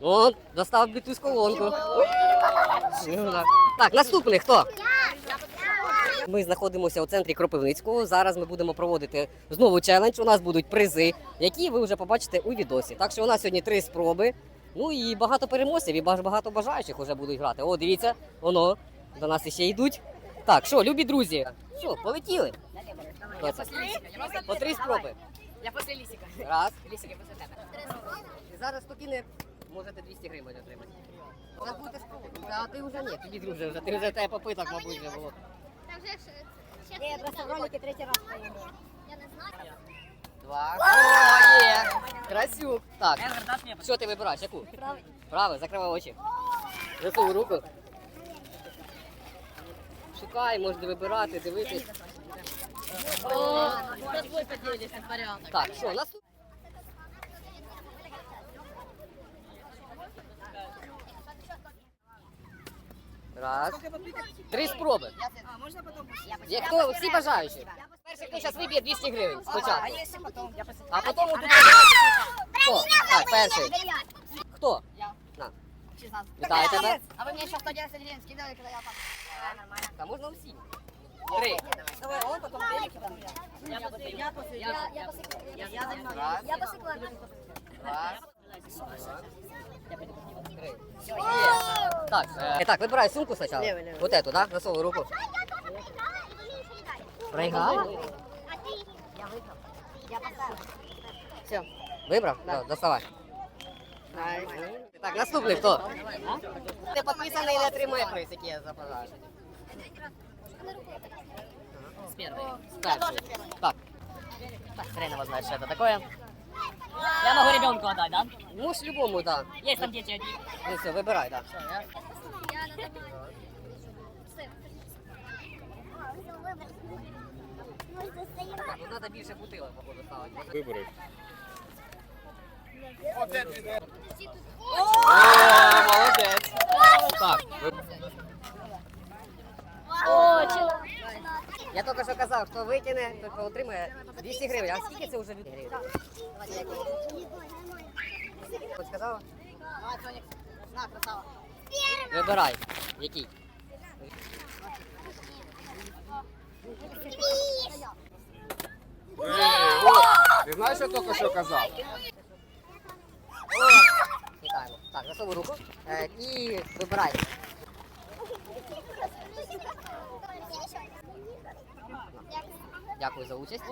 О, достав бітусь колонку. Так. Наступний хто? Ми знаходимося у центрі Кропивницького. Зараз ми будемо проводити знову челендж. У нас будуть призи, які ви вже побачите у відосі. Так що у нас сьогодні три спроби. Ну і багато переможців, і багато бажаючих вже будуть грати. О, дивіться, воно до нас іще йдуть. Так, що, любі друзі, що, полетіли? Хто це? По три спроби. Я после Лисика. Раз. Лисик, я после тебя. І зараз спокійно можете 200 гривень отримати. Зараз будете спробувати. А ти вже ні, тобі друже вже. Ти вже тебе попиток, мабуть, вже було. Там же ж ще Я просто в ролике третий раз поеду. я не знаю. Два. О, є! Красюк. Так, що ти вибираєш? Яку? Правий, закривай очі. Засунь руку. Шукай, можете вибирати, дивитись. О. Так, що, наступ. Раз. Три спроби. А, можно потом? Є хто всі бажаючі? Перший, хто зараз виб'є 200 гривень А спочатку. если потом? Я после... А потім отут. Хто? Так, перший. Хто? Я. На. Вітаю тебе. А вы мне еще 111 гривен скидывали, когда я там? Та можна всі. Три. Давай, он потом велики там. Я после, я после, я, я после, я, я занимаюсь. Раз. Я посекла. Два. Три. Так, е, так, вибирай сумку спочатку. Левый, левый. Вот эту, да? Засовуй руку. Проіграла? А ти? Я поставила. Все. Вибрав? Да. Доставай. Так, наступний хто? Ти підписаний і не отримує приз, який я забажаю. С первой. Перший. Так, Так, хрен его знает, что это такое. Я могу ребенку отдать, да? можеш любому, да. Есть там дети одни. Ну все, вибирай, да. Я. Все. Так, тут треба більше бутилок, походу, ставити. Вибори. О, молодець. Так, ви- я тільки що казав, хто витягне, той отримає 200 гривень. А скільки це вже 200 гривень? Хоч сказала? На, красава. Вибирай. Який? Ти знаєш, що тільки що казав? Вітаємо. Так, засовуй руку. Е, і вибирай. Дякую за участь.